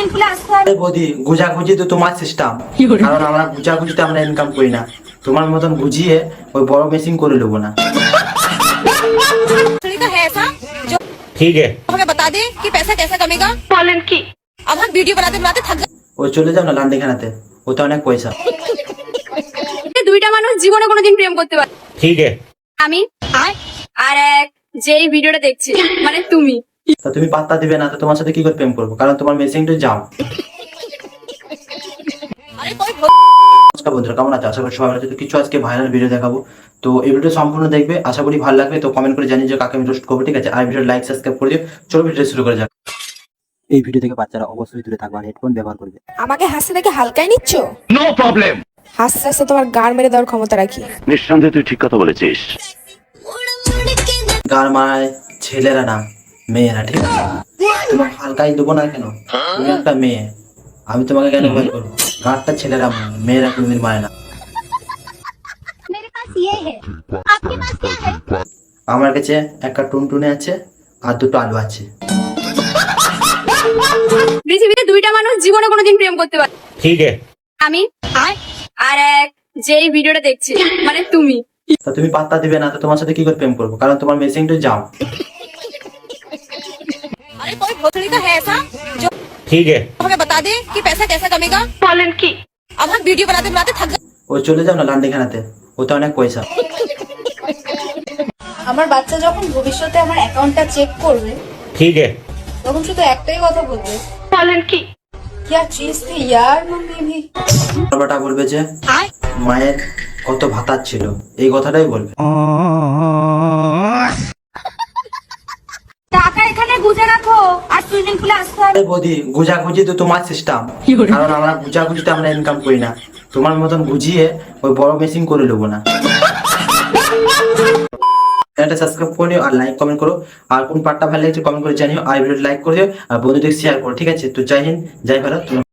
Swimming পুলে আসতে হবে আরে বৌদি গুজাগুজি তো তোমার সিস্টেম কারণ আমরা গুজাগুজিতে আমরা ইনকাম করি না তোমার মতন গুজিয়ে ওই বড় মেশিন করে নেবো না तरीका है ऐसा जो ठीक है हमें बता दे कि पैसा कैसे कमेगा बोलन की अब हम वीडियो बनाते बनाते थक ওই চলে যাও না লান্ডিখানাতে ওতে অনেক পয়সা এই দুইটা মানুষ জীবনে কোনোদিন প্রেম করতে পারে ठीक है আমি আর এক যে এই ভিডিওটা দেখছে মানে তুমি তা তুমি পাত্তা দিবে না তো তোমার সাথে কি করে প্রেম করব? কারণ তোমার মেসিংটা যাও। বন্ধুরা কেমন আছে? আশা করি সবাই ভালো কিছু আজকে ভাইরাল ভিডিও দেখাবো। তো এই ভিডিও সম্পূর্ণ দেখবে। আশা করি ভালো লাগবে। তো কমেন্ট করে জানিয়ে যে কাকে আমি রোস্ট করব ঠিক আছে? আর ভিডিও লাইক সাবস্ক্রাইব করে দিও। চলো ভিডিও শুরু করে যাক। এই ভিডিও থেকে বাচ্চারা অবশ্যই দূরে থাকবে আর হেডফোন ব্যবহার করবে। আমাকে হাসতে দেখে হালকায় নিচ্ছ? নো প্রবলেম হাসতে হাসতে তোমার গান মেরে দেওয়ার ক্ষমতা রাখি। নিঃসন্দেহে তুই ঠিক কথা বলেছিস। গান মারায় ছেলেরা না মেয়েরা ঠিক আছে? তোমার হালকাই দেবো না কেন? তুমি একটা মেয়ে। আমি তোমাকে কেন ভয় করব? গাঁটটা ছেলেরা মানে, মেয়েরা কোনদিন মানে না। আমার কাছে একটা টুনটুনে আছে আর দুটো আলু আছে। পৃথিবীতে দুইটা মানুষ জীবনে কোনোদিন প্রেম করতে পারে ঠিক আমি আর এক যেই ভিডিওটা দেখছি মানে তুমি। তুমি পাত্তা দিবে না তো তোমার সাথে কি করে প্রেম করব? কারণ তোমার মেসিংটা যাও अरे कोई तरीका है ऐसा जो ठीक है हमें बता दे कि पैसा कैसे कमेगा बोलन की अब हम वीडियो बनाते बनाते थक ওই চলে যাও না লান্ডিখানাতে ওতে অনেক পয়সা আমার বাচ্চা যখন ভবিষ্যতে আমার অ্যাকাউন্টটা চেক করবে ठीक है তখন শুধু একটাই কথা বলবে বলেন কি क्या चीज थी यार मम्मी भी বাবাটা বলবে যে মায়ের কত ভাতার ছিল এই কথাটাই বলবে আর সুইমিং পুলে আসতে হবে। বৌদি গুজাগুজি তো তোমার সিস্টেম কারণ আমরা গুজাগুজিতে আমরা ইনকাম করি না। তোমার মতন গুজিয়ে ওই বড় মেশিন করে নেব না। চ্যানেলটা সাবস্ক্রাইব করে নিও আর লাইক কমেন্ট করো। আর কোন পার্টটা ভালো লাগছে কমেন্ট করে জানিও। আর ভিডিও লাইক করে দিও। আর বন্ধুদের শেয়ার করো ঠিক আছে? তো জয় হিন্দ জয় ভারত।